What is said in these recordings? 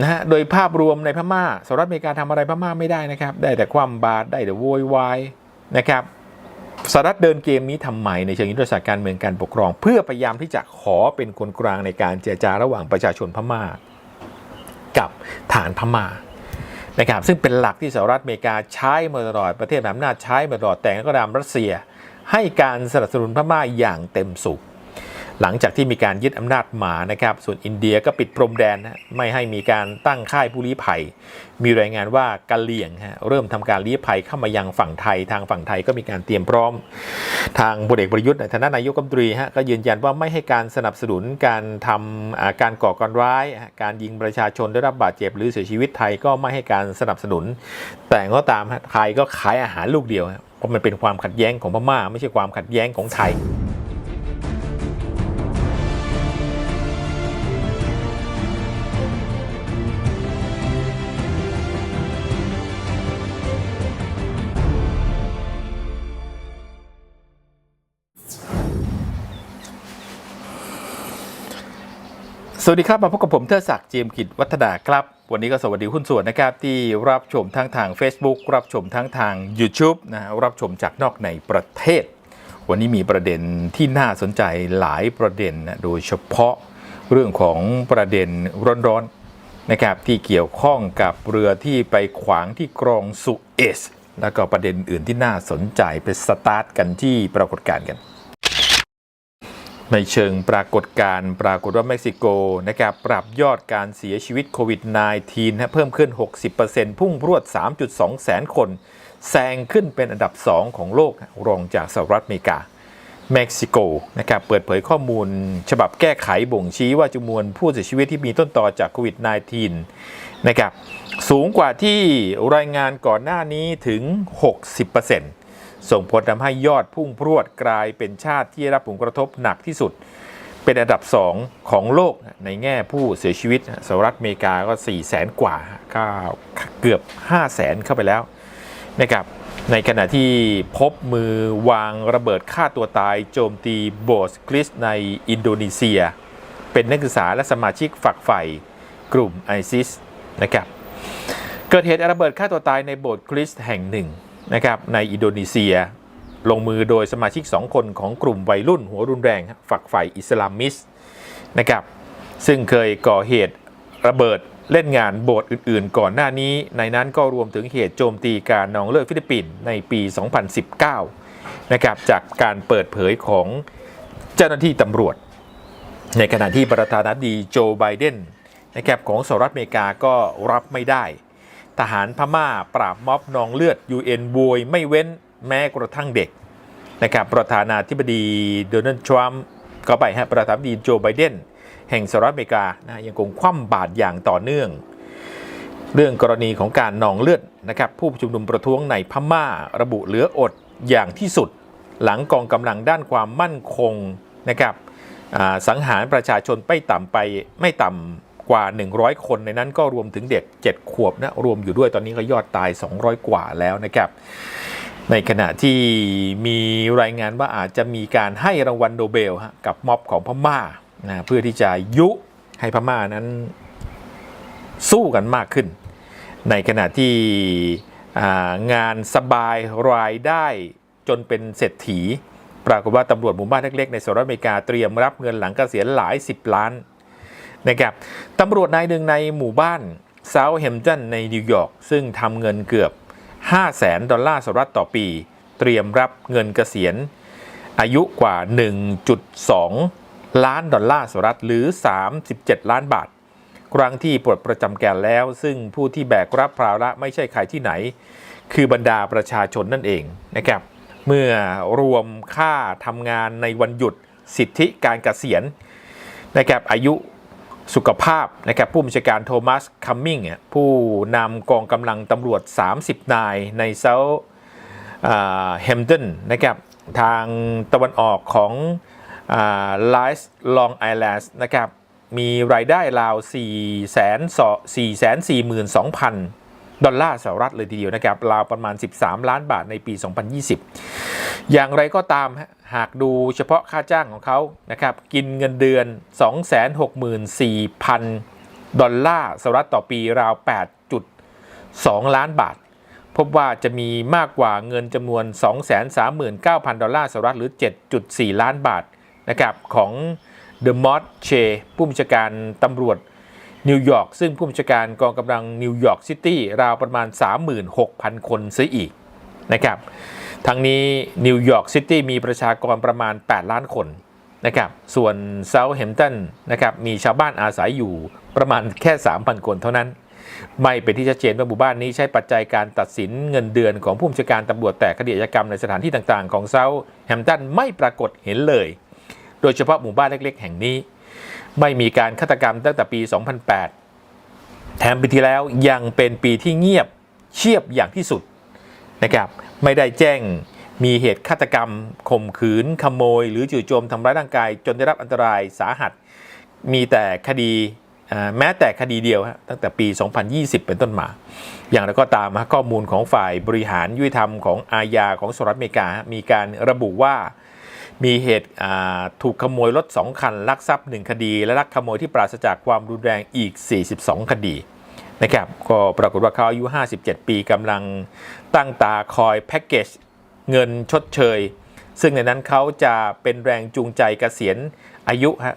นะฮะโดยภาพรวมในพม่าสหรัฐอเมริกาทำอะไรพม่าไม่ได้นะครับ ได้แต่ความบาดได้แต่โวยวายนะครับสหรัฐเดินเกมนี้ทำไมในเชิงยุทธศาสตร์การเมืองการปกครอง เพื่อพยายามที่จะขอเป็นคนกลางในการเจรจาระหว่างประชาชนพม่า กับฐานพม่านะครับซึ่งเป็นหลักที่สหรัฐอเมริกาใช้มาตลอดประเทศแบบอำนาจใช้มาตลอดแต่ก็ตามรัสเซีย ให้การสนับสนุนพม่าอย่างเต็มสูบ หลังจากที่มีการยึดอำนาจหมานะครับ ส่วนอินเดียก็ปิดพรมแดนนะไม่ให้มีการตั้งค่ายผู้ลี้ภัย มีรายงานว่ากะเหลี่ยงฮะเริ่มทำการลี้ภัยเข้ามายังฝั่งไทย ทางฝั่งไทยก็มีการเตรียมพร้อม ทางพลเอกประยุทธ์ในฐานะนายกรัฐมนตรีฮะก็ยืนยันว่าไม่ให้การสนับสนุนการทำการก่อการร้าย การยิงประชาชนได้รับบาดเจ็บหรือเสียชีวิตไทยก็ไม่ให้การสนับสนุน แต่ก็ตามฮะไทยก็ขายอาหารลูกเดียวเพราะมันเป็นความขัดแย้งของพม่าไม่ใช่ความขัดแย้งของไทย สวัสดีครับ มาพบกับผมเทอศักดิ์เจียมกิจวัฒนาครับ วันนี้ก็สวัสดีหุ้นส่วนนะครับ ที่รับชมทั้งทาง Facebook รับชมทั้งทาง YouTube นะรับชมจากนอกในประเทศ วันนี้มีประเด็นที่น่าสนใจหลายประเด็นนะโดยเฉพาะเรื่องของประเด็นร้อนๆนะครับที่เกี่ยวข้องกับเรือที่ไปขวางที่กรองสุเอซแล้วก็ประเด็นอื่นที่น่าสนใจไปสตาร์ทกันที่ปรากฏการณ์กัน ในเชิงปรากฏการณ์ปรากฏว่าเม็กซิโกนะครับปรับยอดการเสียชีวิตโควิด -19 นะเพิ่มขึ้น 60%พุ่งพรวด 3.2 แสนคน แซงขึ้นเป็นอันดับ 2 ของโลกรองจากสหรัฐอเมริกา เม็กซิโกนะครับเปิดเผยข้อมูล ฉบับแก้ไขบ่งชี้ว่าจำนวนผู้เสียชีวิตที่มีต้นต่อจากโควิด -19 นะครับสูงกว่าที่รายงานก่อนหน้านี้ถึง 60% ส่งผลทำให้ยอดพุ่งพรวดกลายเป็นชาติที่รับผลกระทบหนักที่สุด เป็นอันดับ 2 ของโลกในแง่ผู้เสียชีวิตสหรัฐอเมริกาก็4 0 0แสนกว่าก็เกือบ 5 0 0แสนเข้าไปแล้วนะครับในขณะที่พบมือวางระเบิดฆ่าตัวตายโจมตีโบสถ์คริสต์ในอินโดนีเซีย เป็นนักศึกษาและสมาชิกฝักใฝ่กลุ่มไอซิสนะครับเกิดเหตุระเบิดฆ่าตัวตายในโบสถ์คริสต์แห่งหนึ่ง นะครับในอินโดนีเซีย ลงมือโดยสมาชิก 2 คนของกลุ่มวัยรุ่นหัวรุนแรงฝักใฝ่อิสลามิสต์นะครับซึ่งเคยก่อเหตุระเบิดเล่นงานโบสถ์อื่น ๆ ก่อนหน้านี้ ในนั้นก็รวมถึงเหตุโจมตีการนองเลิกฟิลิปปินส์ในปี 2019 นะครับจากการเปิดเผยของเจ้าหน้าที่ตำรวจ ในขณะที่ประธานาธิบดีโจไบเดนนะครับของสหรัฐอเมริกาก็รับไม่ได้ ทหารพม่าปราบม็อบนองเลือด UN บวยไม่เว้นแม้กระทั่งเด็กนะครับประธานาธิบดีโดนัลด์ทรัมป์ก็ไปฮะประธานาธิบดีโจไบเดนแห่งสหรัฐอเมริกานะยังคงคว่ำบาตรอย่างต่อเนื่อง เรื่องกรณีของการนองเลือดนะครับผู้ชุมนุมประท้วงในพม่าระบุเหลืออดอย่างที่สุด หลังกองกำลังด้านความมั่นคงนะครับสังหารประชาชนไม่ต่ำไปไม่ต่ำ กว่า 100 คนในนั้นก็รวมถึงเด็ก 7 ขวบนะรวมอยู่ด้วยตอนนี้ก็ยอดตาย 200 กว่าแล้วนะครับ ในขณะที่มีรายงานว่าอาจจะมีการให้รางวัลโนเบลฮะกับม็อบของพม่านะเพื่อที่จะยุให้พม่านั้นสู้กันมากขึ้น ในขณะที่งานสบายรายได้จนเป็นเศรษฐี ปรากฏว่าตำรวจหมู่บ้านเล็กๆในสหรัฐอเมริกาเตรียมรับเงินหลังกเกษียณหลาย 10 ล้าน นะครับตำรวจนายหนึ่งในหมู่บ้านเซาท์แฮมป์ตันในนิวยอร์กซึ่งทำเงินเกือบ 5 0 0แสนดอลลาร์สหรัฐต่อปี เตรียมรับเงินเกษียณ อายุกว่า 1.2 ล้านดอลลาร์สหรัฐหรือ 37 ล้านบาท ครั้งที่ปลดประจำการแล้ว ซึ่งผู้ที่แบกรับภาระไม่ใช่ใครที่ไหน คือบรรดาประชาชนนั่นเองนะครับเมื่อรวมค่าทำงานในวันหยุดสิทธิการเกษียณนะครับอายุ สุขภาพนะครับผู้บัญชาการโทมัสคัมมิงผู้นำกองกำลังตำรวจ 30 นายในเซาท์แฮมป์ตันนะครับทางตะวันออกของไลส์ลองไอแลนด์นะครับมีรายได้ราว 4 4 4 2 0 0 0 ดอลลาร์สหรัฐเลยทีเดียวนะครับราวประมาณ 13 ล้านบาทในปี 2020 อย่างไรก็ตามหากดูเฉพาะค่าจ้างของเขานะครับกินเงินเดือน 264,000 ดอลลาร์สหรัฐต่อปีราว 8.2 ล้านบาท พบว่าจะมีมากกว่าเงินจำนวน 239,000 ดอลลาร์สหรัฐหรือ 7.4 ล้านบาทนะครับของเดอะมอสเชผู้บัญชาการตำรวจ นิวยอร์กซึ่งผู้บัญชาการกองกำลังนิวยอร์กซิตี้ราวประมาณ 36,000 คนเสียอีกนะครับทั้งนี้นิวยอร์กซิตี้มีประชากรประมาณ 8 ล้านคนนะครับส่วนเซาท์แฮมป์ตันนะครับมีชาวบ้านอาศัยอยู่ประมาณแค่ 3,000 คนเท่านั้น ไม่เป็นที่ชัดเจนว่าหมู่บ้านนี้ใช้ปัจจัยการตัดสินเงินเดือนของผู้บัญชาการตำรวจแต่คดีอาชญากรรมในสถานที่ต่างๆ ของเซาท์แฮมป์ตันไม่ปรากฏเห็นเลย โดยเฉพาะหมู่บ้านเล็กๆ แห่งนี้ ไม่มีการฆาตกรรมตั้งแต่ปี 2008 แถมปีที่แล้วยังเป็นปีที่เงียบเชียบอย่างที่สุดนะครับ ไม่ได้แจ้งมีเหตุฆาตกรรมข่มขืนขโมย หรือจู่โจมทำร้ายร่างกาย จนได้รับอันตรายสาหัส มีแต่คดีแม้แต่คดีเดียวตั้งแต่ปี 2020 เป็นต้นมา อย่างไรก็ตามข้อมูลของฝ่ายบริหารยุติธรรมของอาญาของสหรัฐอเมริกา มีการระบุว่า มีเหตุถูกขโมยรถ 2 คัน ลักทรัพย์ 1 คดี และลักขโมยที่ปราศจากความรุนแรงอีก 42 คดีนะครับก็ปรากฏว่าเขาอายุ 57 ปีกำลังตั้งตาคอยแพ็กเกจเงินชดเชย ซึ่งในนั้นเขาจะเป็นแรงจูงใจเกษียณอายุฮะ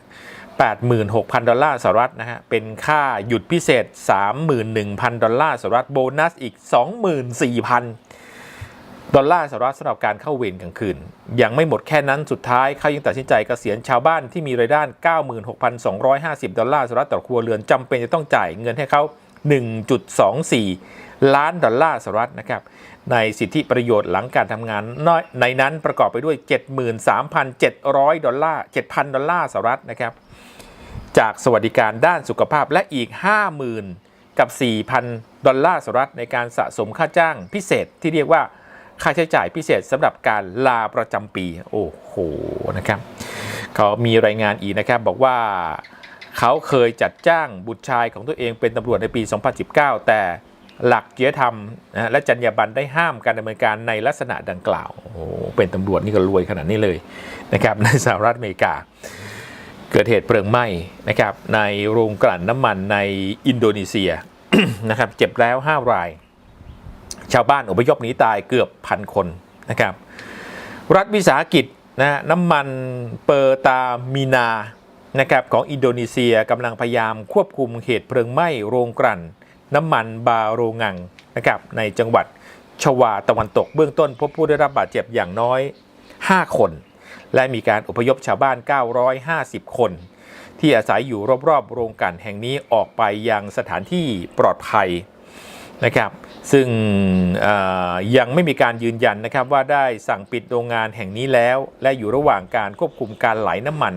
86,000 ดอลลาร์สหรัฐนะฮะ เป็นค่าหยุดพิเศษ 31,000 ดอลลาร์สหรัฐ โบนัสอีก 24,000 ดอลลาร์สหรัฐสำหรับการเข้าเวรกลางคืน ยังไม่หมดแค่นั้นสุดท้ายเขายังตัดสินใจเกษียณชาวบ้านที่มีรายได้ 96,250 ดอลลาร์สหรัฐต่อครัวเรือนจำเป็นจะต้องจ่ายเงินให้เขา 1.24 ล้านดอลลาร์สหรัฐนะครับในสิทธิประโยชน์หลังการทำงานน้อยในนั้นประกอบไปด้วย 73,700 ดอลลาร์ 7,000 ดอลลาร์สหรัฐนะครับจากสวัสดิการด้านสุขภาพและอีก 50,000 กับ 4,000 ดอลลาร์สหรัฐในการสะสมค่าจ้างพิเศษที่เรียกว่า ค่าใช้จ่ายพิเศษสำหรับการลาประจำปี โอ้โหนะครับเขามีรายงานอีกนะครับบอกว่าเขาเคยจัดจ้างบุตรชายของตัวเองเป็นตำรวจในปี 2019 แต่หลักจริยธรรมนะและจรรยาบรรณได้ห้ามการดำเนินการในลักษณะดังกล่าว โอ้โห เป็นตำรวจนี่ก็รวยขนาดนี้เลยนะครับในสหรัฐอเมริกา เกิดเหตุเพลิงไหม้นะครับในโรงกลั่นน้ำมันในอินโดนีเซียนะครับเจ็บแล้ว 5 ราย ชาวบ้านอพยพหนีตายเกือบพันคนนะครับ รัฐวิสาหกิจนะน้ำมันเปอร์ตามีนานะครับของอินโดนีเซียกำลังพยายามควบคุมเหตุเพลิงไหม้โรงกลั่น น้ำมันบาโรงังนะครับในจังหวัดชวาตะวันตกเบื้องต้นพบผู้ได้รับบาดเจ็บอย่างน้อย 5 คน และมีการอพยพชาวบ้าน 950 คน ที่อาศัยอยู่รอบๆ โรงกลั่นแห่งนี้ออกไปยังสถานที่ปลอดภัยนะครับ ซึ่งยังไม่มีการยืนยันนะครับว่าได้สั่งปิดโรงงานแห่งนี้แล้ว และอยู่ระหว่างการควบคุมการไหลน้ำมัน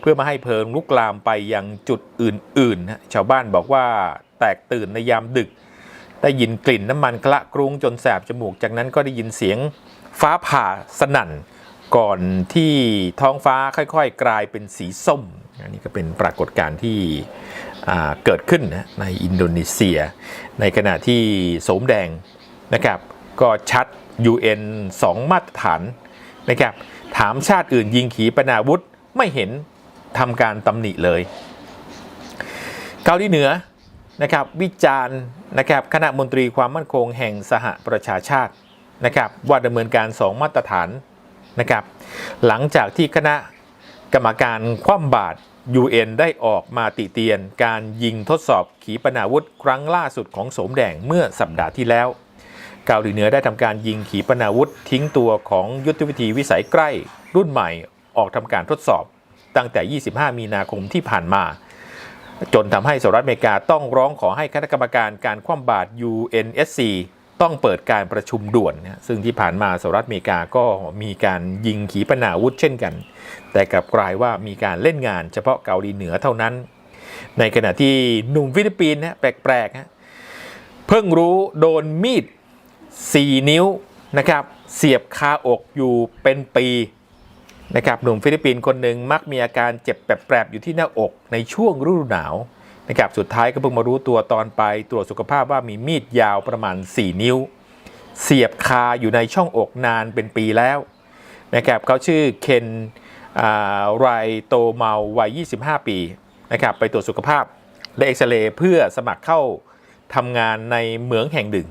เพื่อมาให้เพลิงลุกลามไปยังจุดอื่นๆนะชาวบ้านบอกว่าแตกตื่นในยามดึก ได้ยินกลิ่นน้ำมันคละกรุงจนแสบจมูกจากนั้นก็ได้ยินเสียงฟ้าผ่าสนั่น ก่อนที่ท้องฟ้าค่อยๆ กลายเป็นสีส้ม อันนี้ก็เป็นปรากฏการณ์ที่ เกิดขึ้นนะในอินโดนีเซีย ในขณะที่โสมแดงนะครับก็ชัด UN 2 มาตรฐานนะครับถามชาติอื่นยิงขีปนาวุธไม่เห็นทำการตำหนิเลย เกาหลีเหนือนะครับวิจารณ์นะครับคณะมนตรีความมั่นคงแห่งสหประชาชาตินะครับว่าดำเนินการ 2 มาตรฐานนะครับหลังจากที่คณะกรรมการคว่ำบาตร UN ได้ออกมาติเตียนการยิงทดสอบขีปนาวุธครั้งล่าสุดของโสมแดงเมื่อสัปดาห์ที่แล้ว เกาหลีเหนือได้ทำการยิงขีปนาวุธทิ้งตัวของยุทธวิธีวิสัยใกล้ รุ่นใหม่ออกทำการทดสอบ ตั้งแต่ 25 มีนาคมที่ผ่านมา จนทำให้สหรัฐอเมริกาต้องร้องขอให้คณะกรรมการการคว่ำบาตร UNSC ต้องเปิดการประชุมด่วนนะซึ่งที่ผ่านมาสหรัฐอเมริกาก็มีการยิงขีปนาวุธเช่นกัน แต่กลับกลายว่ามีการเล่นงานเฉพาะเกาหลีเหนือเท่านั้น ในขณะที่หนุ่มฟิลิปปินส์นะแปลกๆฮะเพิ่งรู้โดนมีด 4 นิ้วนะครับเสียบคาอกอยู่เป็นปีนะครับหนุ่มฟิลิปปินส์คนหนึ่งมักมีอาการเจ็บแปรบๆอยู่ที่หน้าอกในช่วงฤดูหนาว นะครับสุดท้ายก็เพิ่งมารู้ตัวตอนไปตรวจสุขภาพว่ามีมีดยาวประมาณ 4 นิ้ว เสียบคาอยู่ในช่องอกนานเป็นปีแล้วนะครับเขาชื่อเคนไรโตเมาวัย 25 ปีนะครับไปตรวจสุขภาพและเอ็กซเรย์เพื่อสมัครเข้าทำงานในเหมืองแห่งหนึ่ง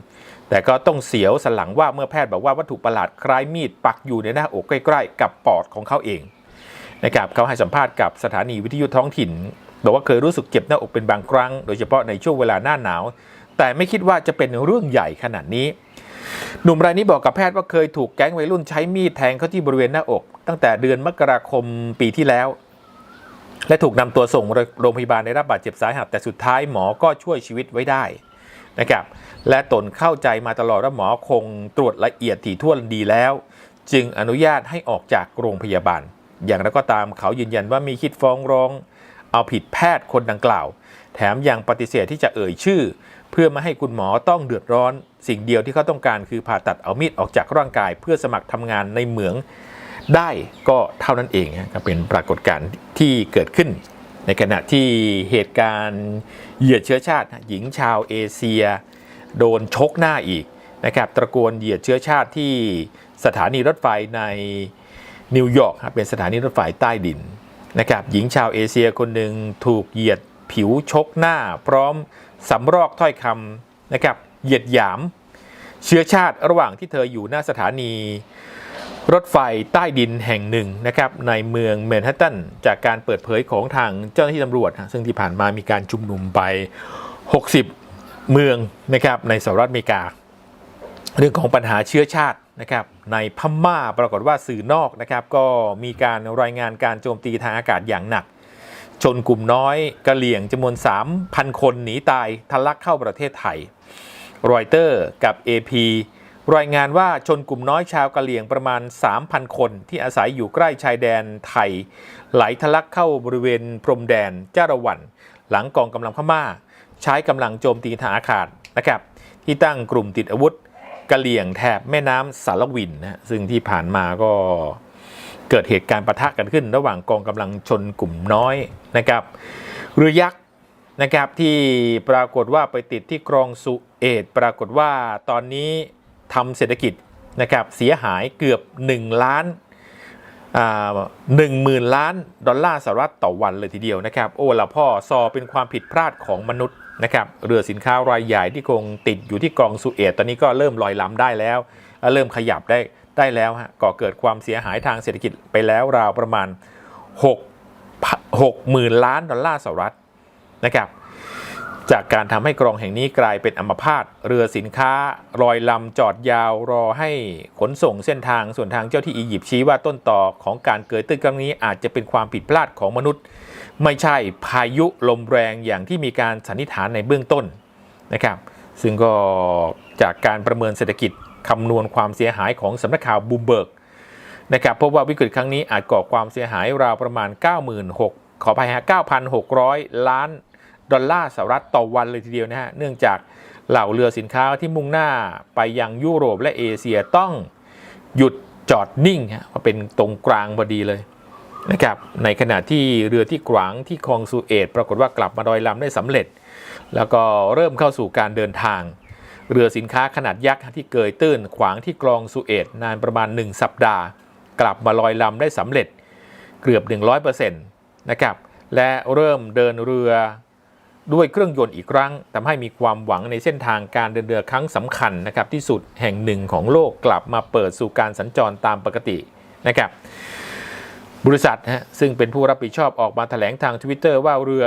แต่ก็ต้องเสียวสลังว่าเมื่อแพทย์บอกว่าวัตถุประหลาดคล้ายมีดปักอยู่ในหน้าอกใกล้ ๆ กับปอดของเขาเองนะครับเขาให้สัมภาษณ์กับสถานีวิทยุท้องถิ่น บอกว่าเคยรู้สึกเจ็บหน้าอกเป็นบางครั้ง โดยเฉพาะในช่วงเวลาหน้าหนาว แต่ไม่คิดว่าจะเป็นเรื่องใหญ่ขนาดนี้ หนุ่มรายนี้บอกกับแพทย์ว่าเคยถูกแก๊งวัยรุ่นใช้มีดแทงเข้าที่บริเวณหน้าอก ตั้งแต่เดือนมกราคมปีที่แล้ว และถูกนำตัวส่งโรงพยาบาลได้รับบาดเจ็บสาหัสแต่สุดท้ายหมอก็ช่วยชีวิตไว้ได้นะครับและตนเข้าใจมาตลอดว่าหมอคงตรวจละเอียดถี่ถ้วนดีแล้ว จึงอนุญาตให้ออกจากโรงพยาบาล อย่างไรก็ตามเขายืนยันว่ามีคิดฟ้องร้อง เอาผิดแพทย์คนดังกล่าว แถมยังปฏิเสธที่จะเอ่ยชื่อ เพื่อไม่ให้คุณหมอต้องเดือดร้อน สิ่งเดียวที่เขาต้องการคือผ่าตัดเอามีดออกจากร่างกาย เพื่อสมัครทำงานในเหมืองได้ก็เท่านั้นเองครับเป็นปรากฏการณ์ที่เกิดขึ้น ในขณะที่เหตุการณ์เหยียดเชื้อชาติ หญิงชาวเอเชีย โดนชกหน้าอีกนะครับตระโกนเหยียดเชื้อชาติที่สถานีรถไฟในนิวยอร์กเป็นสถานีรถไฟใต้ดิน นะครับหญิงชาวเอเชียคนหนึ่งถูกเหยียดผิวชกหน้า พร้อมสำรอกถ้อยคำนะครับเหยียดหยาม เชื้อชาติระหว่างที่เธออยู่หน้าสถานี รถไฟใต้ดินแห่งหนึ่งนะครับในเมืองแมนฮัตตันจากการเปิดเผยของทางเจ้าหน้าที่ตำรวจฮะซึ่งที่ผ่านมามีการชุมนุมไป 60 เมืองนะครับในสหรัฐอเมริกา เรื่องของปัญหาเชื้อชาตินะครับ ในพม่าปรากฏว่าสื่อนอกนะครับก็มีการรายงานการโจมตีทางอากาศอย่างหนัก ชนกลุ่มน้อยกะเหลี่ยงจำนวน 3,000 คนหนีตายทะลักเข้าประเทศไทยรอยเตอร์กับ AP รายงานว่าชนกลุ่มน้อยชาวกะเหลี่ยงประมาณ 3,000 คนที่อาศัยอยู่ใกล้ชายแดนไทย ไหลทะลักเข้าบริเวณพรมแดนจ้าระวัน หลังกองกำลังพม่า ใช้กำลังโจมตีทางอากาศนะครับที่ตั้งกลุ่มติดอาวุธ กะเหลี่ยงแถบแม่น้ำสารวินนะซึ่งที่ผ่านมาก็เกิดเหตุการณ์ปะทะกันขึ้น ระหว่างกองกำลังชนกลุ่มน้อยนะครับเรือยักษ์นะครับที่ปรากฏว่าไปติดที่คลองสุเอตปรากฏว่าตอนนี้ทำเศรษฐกิจนะครับเสียหายเกือบ 1 ล้านหนึ่งหมื่นล้านดอลลาร์สหรัฐต่อวันเลยทีเดียวนะครับ โอ้ละพ่อซอเป็นความผิดพลาดของมนุษย์ นะครับเรือสินค้ารายใหญ่ที่คงติดอยู่ที่กองสุเอตตอนนี้ก็เริ่มลอยลำได้แล้ว เริ่มขยับได้ได้แล้วฮะก่อเกิดความเสียหายทางเศรษฐกิจไปแล้วราวประมาณ6 6หมื่นล้านดอลลาร์สหรัฐนะครับ จากการทำให้กรองแห่งนี้กลายเป็นอัมพาตเรือสินค้ารอยลำจอดยาวรอให้ขนส่งเส้นทางส่วนทางเจ้าที่อียิปต์ชี้ว่าต้นต่อของการเกิดตื้นครั้งนี้อาจจะเป็นความผิดพลาดของมนุษย์ ไม่ใช่พายุลมแรงอย่างที่มีการสันนิษฐานในเบื้องต้นนะครับ ซึ่งก็จากการประเมินเศรษฐกิจคำนวณความเสียหายของสำนักข่าวบูมเบิร์กนะครับพบว่าวิกฤตครั้งนี้อาจก่อความเสียหายราวประมาณ 96,000ขออภัยฮะ9,600 ล้าน ดอลลาร์สหรัฐต่อวันเลยทีเดียวนะฮะ เนื่องจากเหล่าเรือสินค้าที่มุ่งหน้าไปยังยุโรปและเอเชียต้องหยุดจอดนิ่งฮะเป็นตรงกลางพอดีเลยนะครับ ในขณะที่เรือที่ขวางที่คลองสุเอตปรากฏว่ากลับมาดอยลำได้สำเร็จ แล้วก็เริ่มเข้าสู่การเดินทาง เรือสินค้าขนาดยักษ์ที่เกยตื้นขวางที่คลองสุเอตนานประมาณ 1 สัปดาห์ กลับมาลอยลำได้สำเร็จเกือบ 100%นะครับ และเริ่มเดินเรือ ด้วยเครื่องยนต์อีกครั้งทำให้มีความหวังในเส้นทางการเดินเรือครั้งสำคัญนะครับที่สุดแห่งหนึ่งของโลกกลับมาเปิดสู่การสัญจรตามปกตินะครับบริษัทฮะซึ่งเป็นผู้รับผิดชอบออกมาแถลงทาง Twitter ว่าเรือ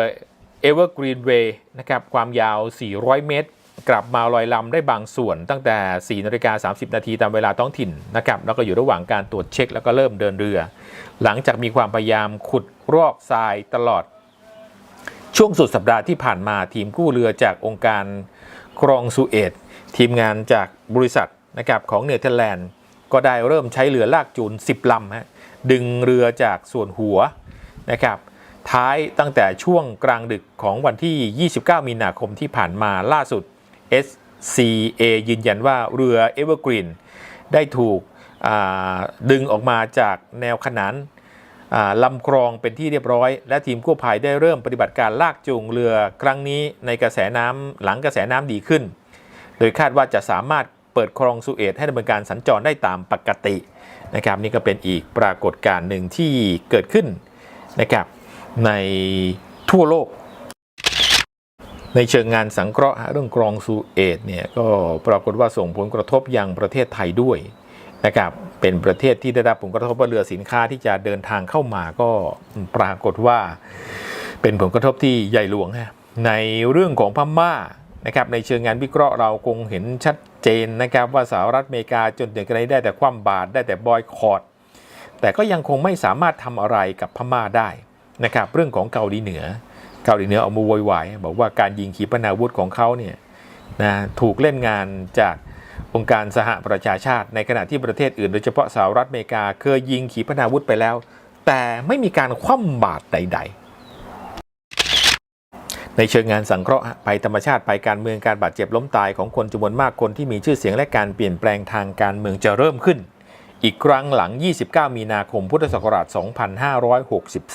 Evergreenway นะครับความยาว 400 เมตร กลับมาลอยลำได้บางส่วนตั้งแต่ 4 นาฬิกา 30 นาทีตามเวลาท้องถิ่นนะครับแล้วก็อยู่ระหว่างการตรวจเช็คแล้วก็เริ่มเดินเรือ หลังจากมีความพยายามขุดรอกทรายตลอด ช่วงสุดสัปดาห์ที่ผ่านมาทีมกู้เรือจากองค์การครองสุเอตทีมงานจากบริษัทนะครับของเนเธอร์แลนด์ก็ได้เริ่มใช้เรือลากจูน 10 ลำฮะดึงเรือจากส่วนหัวนะครับท้ายตั้งแต่ช่วงกลางดึกของวันที่ 29 มีนาคมที่ผ่านมาล่าสุด SCA ยืนยันว่าเรือ Evergreen ได้ถูกดึงออกมาจากแนวขนาน ลำคลองเป็นที่เรียบร้อย และทีมกู้ภัยได้เริ่มปฏิบัติการลากจูงเรือครั้งนี้ในกระแสน้ำหลังกระแสน้ำดีขึ้น โดยคาดว่าจะสามารถเปิดคลองสุเอตให้ดำเนินการสัญจรได้ตามปกตินะครับนี่ก็เป็นอีกปรากฏการณ์หนึ่งที่เกิดขึ้นนะครับในทั่วโลก ในเชิงงานสังเคราะห์เรื่องกรองซูเอตเนี่ยก็ปรากฏว่าส่งผลกระทบยังประเทศไทยด้วยนะครับ เป็นประเทศที่ได้รับผลกระทบว่าเรือสินค้าที่จะเดินทางเข้ามาก็ปรากฏว่าเป็นผลกระทบที่ใหญ่หลวงฮะในเรื่องของพม่านะครับในเชิงงานวิเคราะห์เราคงเห็นชัดเจนนะครับว่าสหรัฐอเมริกาจนถึงกระนั้นได้แต่คว่ำบาตรได้แต่บอยคอรดแต่ก็ยังคงไม่สามารถทำอะไรกับพม่าได้นะครับเรื่องของเกาหลีเหนือ เกาหลีเหนือออกมาโวยวายบอกว่าการยิงขีปนาวุธของเขาเนี่ยนะถูกเล่นงานจาก องค์การสหประชาชาติ ในขณะที่ประเทศอื่นโดยเฉพาะสหรัฐอเมริกาเคยยิงขีปนาวุธไปแล้ว แต่ไม่มีการคว่ำบาตรใด ๆ ในเชิงงานสังเคราะห์ภัยธรรมชาติภัยการเมืองการบาดเจ็บล้มตายของคนจำนวนมากคนที่มีชื่อเสียงและการเปลี่ยนแปลงทางการเมืองจะเริ่มขึ้น อีกครั้งหลัง 29 มีนาคม พุทธศักราช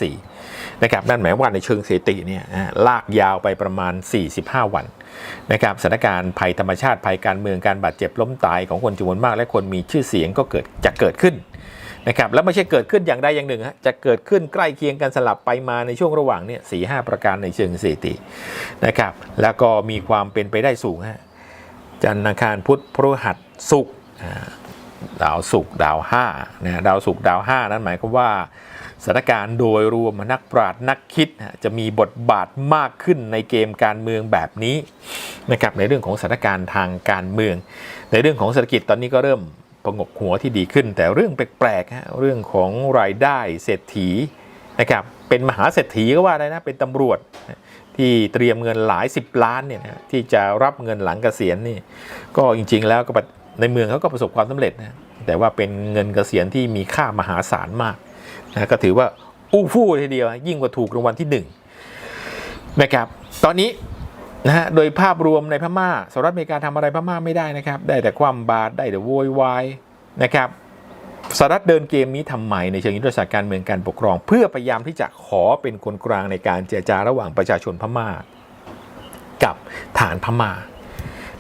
2564 นะครับ นั่นหมายว่าในเชิงเสติเนี่ยลากยาวไปประมาณ 45 วันนะครับสถานการณ์ภัยธรรมชาติภัยการเมืองการบาดเจ็บล้มตายของคนจำนวนมาก และคนมีชื่อเสียงก็เกิดจะเกิดขึ้นนะครับแล้วไม่ใช่เกิดขึ้นอย่างใดอย่างหนึ่งฮะจะเกิดขึ้นใกล้เคียงกันสลับไปมาในช่วงระหว่างเนี่ยสี่ห้าประการในเชิงสถิตินะครับแล้วก็มีความเป็นไปได้สูงฮะจันทร์อังคารพุธพฤหัสศุกร์ ดาวศุกร์ดาวห้านะดาวศุกร์ดาวห้านั้นหมายความว่าสถานการณ์โดยรวมนักปราชญ์นักคิดจะมีบทบาทมากขึ้นในเกมการเมืองแบบนี้นะครับในเรื่องของสถานการณ์ทางการเมือง ในเรื่องของเศรษฐกิจตอนนี้ก็เริ่มประงกหัวที่ดีขึ้น แต่เรื่องแปลกๆฮะเรื่องของรายได้เศรษฐีนะครับเป็นมหาเศรษฐีก็ว่าได้นะเป็นตำรวจที่เตรียมเงินหลายสิบล้านเนี่ยที่จะรับเงินหลังเกษียณนี่ก็จริงๆแล้วก็ ในเมืองเขาก็ประสบความสำเร็จนะแต่ว่าเป็นเงินเกษียณที่มีค่ามหาศาลมากนะก็ถือว่าอู้ฟู่ทีเดียว ยิ่งกว่าถูกรางวัลที่หนึ่งนะครับตอนนี้นะฮะโดยภาพรวมในพม่าสหรัฐอเมริกาทำอะไรพม่าไม่ได้นะครับ ได้แต่ความบาดได้แต่โวยวายนะครับสหรัฐเดินเกมนี้ทำไมในเชิงยุทธศาสตร์การเมืองการปกครอง เพื่อพยายามที่จะขอเป็นคนกลางในการเจรจาระหว่างประชาชนพม่า กับฐานพม่า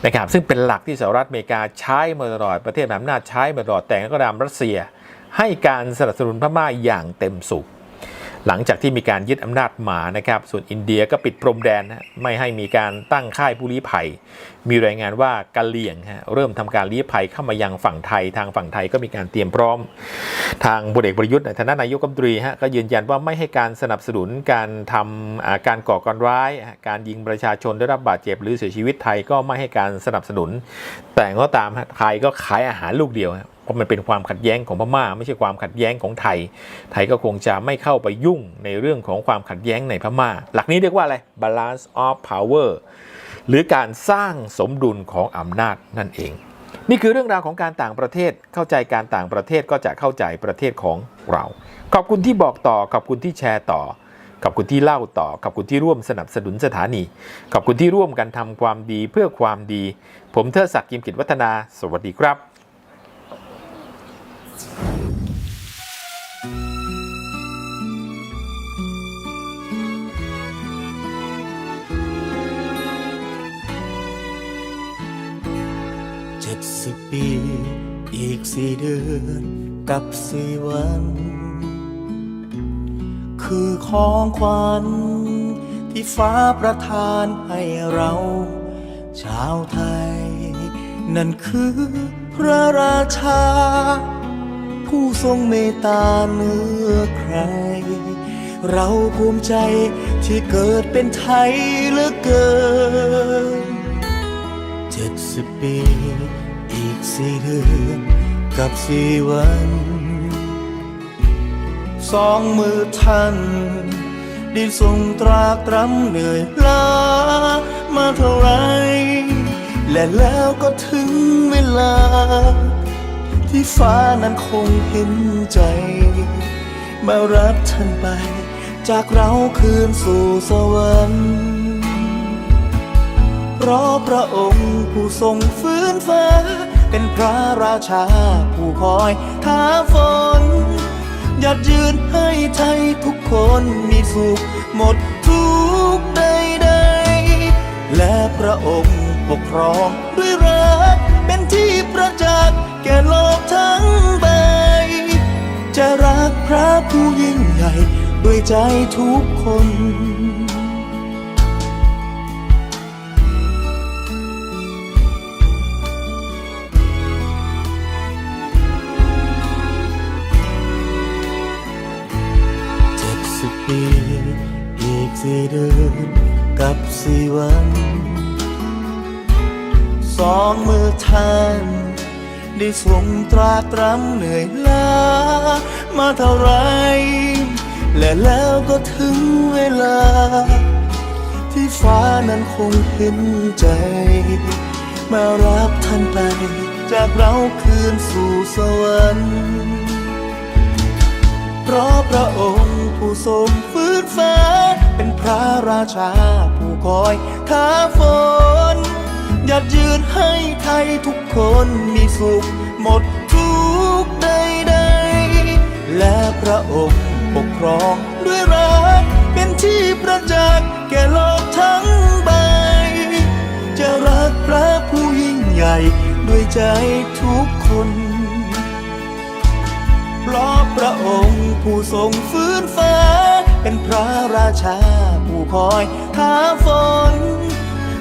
นะครับซึ่งเป็นหลักที่สหรัฐอเมริกาใช้มาตลอดประเทศมหาอำนาจใช้มาตลอดแต่ก็ตามรัสเซีย ให้การสนับสนุนพม่าอย่างเต็มสูบ หลังจากที่มีการยึดอำนาจหมานะครับ ส่วนอินเดียก็ปิดพรมแดนนะไม่ให้มีการตั้งค่ายผู้ลี้ภัย มีรายงานว่ากะเหลี่ยงฮะเริ่มทำการลี้ภัยเข้ามายังฝั่งไทย ทางฝั่งไทยก็มีการเตรียมพร้อม ทางพลเอกประยุทธ์ในฐานะนายกรัฐมนตรีฮะก็ยืนยันว่าไม่ให้การสนับสนุนการทำอ่าการก่อการร้าย การยิงประชาชนได้รับบาดเจ็บหรือเสียชีวิตไทยก็ไม่ให้การสนับสนุน แต่ก็ตามฮะไทยก็ขายอาหารลูกเดียวฮะ ราะมันเป็นความขัดแย้งของพม่า ไม่ใช่ความขัดแย้งของไทย ไทยก็คงจะไม่เข้าไปยุ่งในเรื่องของความขัดแย้งในพม่า หลักนี้เรียกว่าอะไร balance of power หรือการสร้างสมดุลของอำนาจนั่นเอง นี่คือเรื่องราวของการต่างประเทศเข้าใจการต่างประเทศก็จะเข้าใจประเทศของเรา ขอบคุณที่บอกต่อขอบคุณที่แชร์ต่อขอบคุณที่เล่าต่อ ขอบคุณที่ร่วมสนับสนุนสถานี ขอบคุณที่ร่วมกันทำความดีเพื่อความดี ผมเทอศักดิ์กิมกิจวัฒนา สวัสดีครับ เจ็ดสิบปี อีกสี่เดือนกับสี่วัน คือของขวัญที่ฟ้าประทานให้เราชาวไทย นั่นคือพระราชา ผู้ทรงเมตตาเหนือใคร เราภูมิใจที่เกิดเป็นไทยเหลือเกินเจ็ดสิบปี อีกสี่เดือนกับสี่วัน สองมือท่านได้ทรงตรากตรำเหนื่อยล้ามาเท่าไร และแล้วก็ถึงเวลา ที่ฟ้านั้นคงเห็นใจ มารับท่านไป จากเราคืนสู่สวรรค์เพราะพระองค์ผู้ทรงฟื้นฟ้า เป็นพระราชาผู้คอยท้าฝนหยัดยืนให้ไทยทุกคนมีสุขหมดทุกข์ใดและพระองค์ปกครองด้วยรักเป็นที่ประจักษ์ แก่โลกทั้งใบ จะรักพระผู้ยิ่งใหญ่ ด้วยใจทุกคนสิบปีอีกสี่เดือนกับสี่วัน สองมือท่าน ได้ทรงตราตรำเหนื่อยล้ามาเท่าไร และแล้วก็ถึงเวลา ที่ฟ้านั้นคงเห็นใจ มารับท่านไป จากเราคืนสู่สวรรค์เพราะพระองค์ผู้ทรงฟื้นฟ้า เป็นพระราชาผู้คอยท้าฝน หยัดยืนให้ไทยทุกคนมีสุข หมดทุกใดๆและพระองค์ปกครองด้วยรัก เป็นที่ประจักษ์แก่โลกทั้งใบ จะรักพระผู้ยิ่งใหญ่ ด้วยใจทุกคน เพราะพระองค์ผู้ทรงฟื้นฟ้า เป็นพระราชาผู้คอยท้าฝน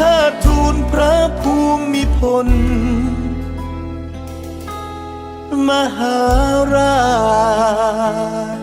ทิดทูลพระภูมิพล มหาราช